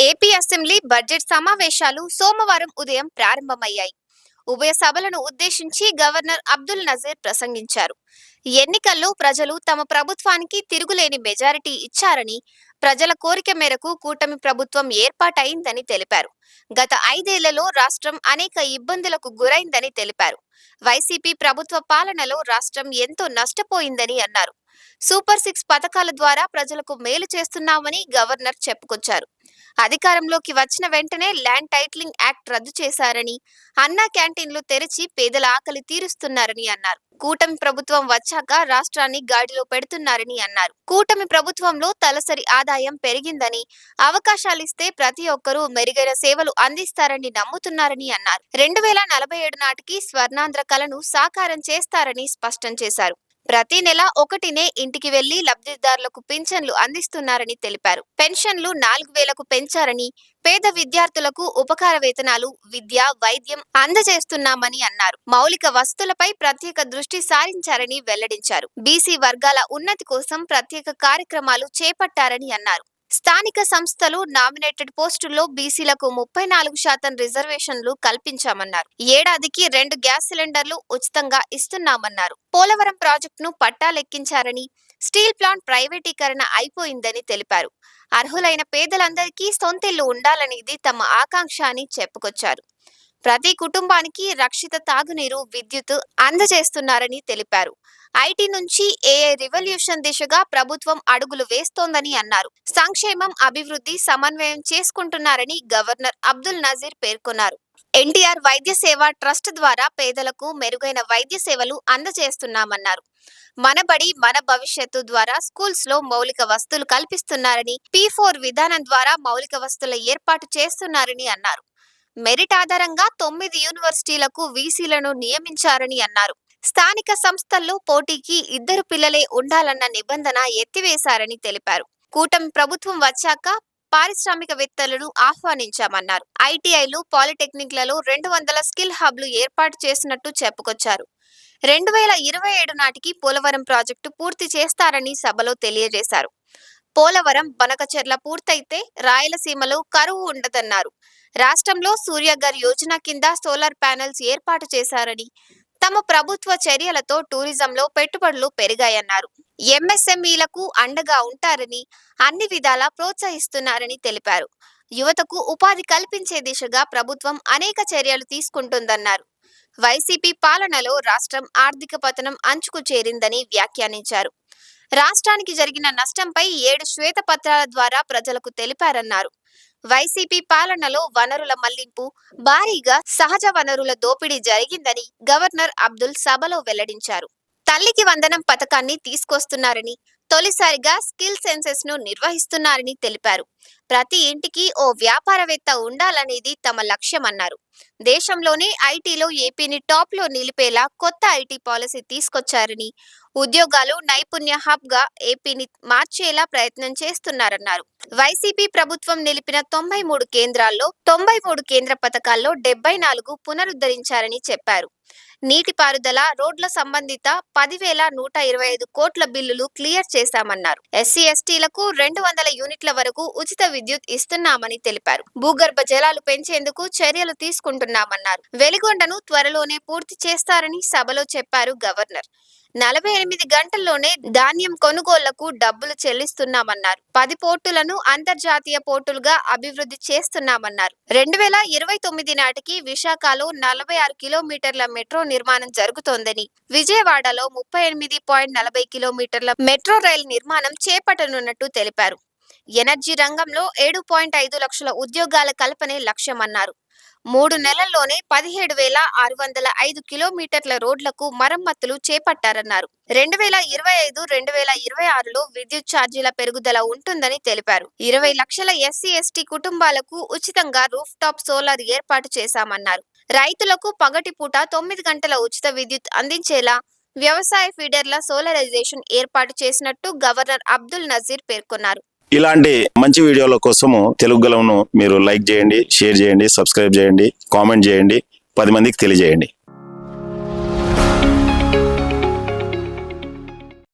AP assembly budget సమావేశాలు సోమవారం ఉదయం ప్రారంభమయ్యాయి. ఉభయ సభలను ఉద్దేశించి గవర్నర్ అబ్దుల్ నజీర్ ప్రసంగించారు. ఎన్నికల్లో ప్రజలు తమ ప్రభుత్వానికి తిరుగులేని మెజారిటీ ఇచ్చారని ప్రజల కోరిక మేరకు కూటమి ప్రభుత్వం ఏర్పాటైందని తెలిపారు. గత ఐదేళ్ళలో రాష్ట్రం అనేక ఇబ్బందులకు గురైందని తెలిపారు. వైసీపీ ప్రభుత్వ పాలనలో రాష్ట్రం ఎంతో నష్టపోయిందని అన్నారు. సూపర్ సిక్స్ పథకాల ద్వారా ప్రజలకు మేలు చేస్తున్నామని గవర్నర్ చెప్పుకొచ్చారు. అధికారంలోకి వచ్చిన వెంటనే ల్యాండ్ టైటిలింగ్ యాక్ట్ రద్దు చేశారని అన్నా క్యాంటీన్లు తెరిచి పేదల ఆకలి తీరుస్తున్నారని అన్నారు. కూటమి ప్రభుత్వం వచ్చాక రాష్ట్రాన్ని గాడిలో పెడుతున్నారని అన్నారు. కూటమి ప్రభుత్వంలో తలసరి ఆదాయం పెరిగిందని అవకాశాలిస్తే ప్రతి ఒక్కరూ మెరుగైన సేవలు అందిస్తారని నమ్ముతున్నారని అన్నారు. రెండు వేల నలభై ఏడు నాటికి స్వర్ణాంధ్ర కలను సాకారం చేస్తారని స్పష్టం చేశారు. ప్రతి నెల ఒకటినే ఇంటికి వెళ్ళి లబ్ధిదారులకు పింఛన్లు అందిస్తున్నారని తెలిపారు. పెన్షన్లు నాలుగు వేలకు పెంచారని పేద విద్యార్థులకు ఉపకార వేతనాలు విద్య వైద్యం అందజేస్తున్నామని అన్నారు. మౌలిక వసతులపై ప్రత్యేక దృష్టి సారించారని వెల్లడించారు. బీసీ వర్గాల ఉన్నతి కోసం ప్రత్యేక కార్యక్రమాలు చేపట్టారని అన్నారు. స్థానిక సంస్థలు నామినేటెడ్ పోస్టుల్లో బీసీలకు ముప్పై నాలుగు శాతం రిజర్వేషన్లు కల్పించామన్నారు. ఏడాదికి రెండు గ్యాస్ సిలిండర్లు ఉచితంగా ఇస్తున్నామన్నారు. పోలవరం ప్రాజెక్టును పట్టాలెక్కించారని స్టీల్ ప్లాంట్ ప్రైవేటీకరణ అయిపోయిందని తెలిపారు. అర్హులైన పేదలందరికీ సొంతిల్లు ఉండాలనేది తమ ఆకాంక్ష అని చెప్పుకొచ్చారు. ప్రతి కుటుంబానికి రక్షిత తాగునీరు విద్యుత్ అందజేస్తున్నారని తెలిపారు. ఐటీ నుంచి ఏఐ రివల్యూషన్ దిశగా ప్రభుత్వం అడుగులు వేస్తోందని అన్నారు. సంక్షేమం అభివృద్ధి సమన్వయం చేసుకుంటున్నారని గవర్నర్ అబ్దుల్ నజీర్ పేర్కొన్నారు. ఎన్టీఆర్ వైద్య సేవ ట్రస్ట్ ద్వారా పేదలకు మెరుగైన వైద్య సేవలు అందజేస్తున్నామన్నారు. మనబడి మన భవిష్యత్తు ద్వారా స్కూల్స్లో మౌలిక వస్తువులు కల్పిస్తున్నారని పి ఫోర్ విధానం ద్వారా మౌలిక వస్తువుల ఏర్పాటు చేస్తున్నారని అన్నారు. మెరిట్ ఆధారంగా తొమ్మిది యూనివర్సిటీలకు వీసీలను నియమించారని అన్నారు. స్థానిక సంస్థల్లో పోటీకి ఇద్దరు పిల్లలే ఉండాలన్న నిబంధన ఎత్తివేశారని తెలిపారు. కూటమి ప్రభుత్వం వచ్చాక పారిశ్రామికవేత్తలను ఆహ్వానించామన్నారు. ఐటీఐలు పాలిటెక్నిక్లలో రెండు వందల స్కిల్ హబ్లు ఏర్పాటు చేసినట్టు చెప్పుకొచ్చారు. రెండు వేల ఇరవై ఏడు నాటికి పోలవరం ప్రాజెక్టు పూర్తి చేస్తారని సభలో తెలియజేశారు. పోలవరం బనకచెర్ల పూర్తయితే రాయలసీమలో కరువు ఉండదన్నారు. రాష్ట్రంలో సూర్యగర్ యోజన కింద సోలార్ ప్యానెల్స్ ఏర్పాటు చేశారని తమ ప్రభుత్వ చర్యలతో టూరిజంలో పెట్టుబడులు పెరిగాయన్నారు. ఎంఎస్ఎంఈలకు అండగా ఉంటారని అన్ని విధాలా ప్రోత్సహిస్తున్నారని తెలిపారు. యువతకు ఉపాధి కల్పించే దిశగా ప్రభుత్వం అనేక చర్యలు తీసుకుంటుందన్నారు. వైసీపీ పాలనలో రాష్ట్రం ఆర్థిక పతనం అంచుకు చేరిందని వ్యాఖ్యానించారు. రాష్ట్రానికి జరిగిన నష్టంపై ఏడు శ్వేతపత్రాల ద్వారా ప్రజలకు తెలిపారన్నారు. వైసీపీ పాలనలో వనరుల మళ్ళింపు భారీగా సహజ వనరుల దోపిడీ జరిగిందని గవర్నర్ అబ్దుల్ సభలో వెల్లడించారు. తల్లికి వందనం పథకాన్ని తీసుకొస్తున్నారని తొలిసారిగా స్కిల్ సెన్సెస్ను నిర్వహిస్తున్నారని తెలిపారు. ప్రతి ఇంటికి ఓ వ్యాపారవేత్త ఉండాలనేది తమ లక్ష్యమన్నారు. దేశంలోనే ఐటీలో ఏపీని టాప్లో నిలిపేలా కొత్త ఐటీ పాలసీ తీసుకొచ్చారని ఉద్యోగాలు నైపుణ్య హబ్గా ఏపీని మార్చేలా ప్రయత్నం చేస్తున్నారన్నారు. వైసీపీ ప్రభుత్వం నిలిపిన తొంభై మూడు కేంద్రాల్లో తొంభై మూడు కేంద్ర పథకాల్లో డెబ్బై నాలుగు పునరుద్ధరించారని చెప్పారు. నీటిపారుదల రోడ్ల సంబంధిత పదివేల నూట ఇరవై ఐదు కోట్ల బిల్లులు క్లియర్ చేశామన్నారు. ఎస్సీ ఎస్టీలకు రెండు వందల యూనిట్ల వరకు ఉచిత విద్యుత్ ఇస్తున్నామని తెలిపారు. భూగర్భ జలాలు పెంచేందుకు చర్యలు తీసుకుంటున్నామన్నారు. వెలిగొండను త్వరలోనే పూర్తి చేస్తారని సభలో చెప్పారు గవర్నర్. నలభై ఎనిమిది గంటల్లోనే ధాన్యం కొనుగోళ్ళకు డబ్బులు చెల్లిస్తున్నామన్నారు. పది పోర్టులను అంతర్జాతీయ పోర్టులుగా అభివృద్ధి చేస్తున్నామన్నారు. రెండు వేల ఇరవై తొమ్మిది నాటికి విశాఖలో నలభై ఆరు కిలోమీటర్ల మెట్రో నిర్మాణం జరుగుతోందని విజయవాడలో ముప్పై ఎనిమిది పాయింట్ నలభై కిలోమీటర్ల మెట్రో రైల్ నిర్మాణం చేపట్టనున్నట్టు తెలిపారు. ఎనర్జీ రంగంలో ఏడు పాయింట్ ఐదు లక్షల ఉద్యోగాల కల్పనే లక్ష్యమన్నారు. మూడు నెలల్లోనే పదిహేడు వేల ఆరు వందల ఐదు కిలోమీటర్ల రోడ్లకు మరమ్మతులు చేపట్టారన్నారు. రెండు వేల ఇరవై ఐదు రెండు వేల ఇరవై ఆరులో విద్యుత్ ఛార్జీల పెరుగుదల ఉంటుందని తెలిపారు. ఇరవై లక్షల ఎస్సీ ఎస్టీ కుటుంబాలకు ఉచితంగా రూఫ్ టాప్ సోలార్ ఏర్పాటు చేశామన్నారు. రైతులకు పగటిపూట తొమ్మిది గంటల ఉచిత విద్యుత్ అందించేలా వ్యవసాయ ఫీడర్ల సోలరైజేషన్ ఏర్పాటు చేసినట్టు గవర్నర్ అబ్దుల్ నజీర్ పేర్కొన్నారు. ఇలాంటి మంచి వీడియోల కోసము తెలుగు గలమును మీరు లైక్ చేయండి షేర్ చేయండి సబ్స్క్రైబ్ చేయండి కామెంట్ చేయండి పది మందికి తెలియజేయండి.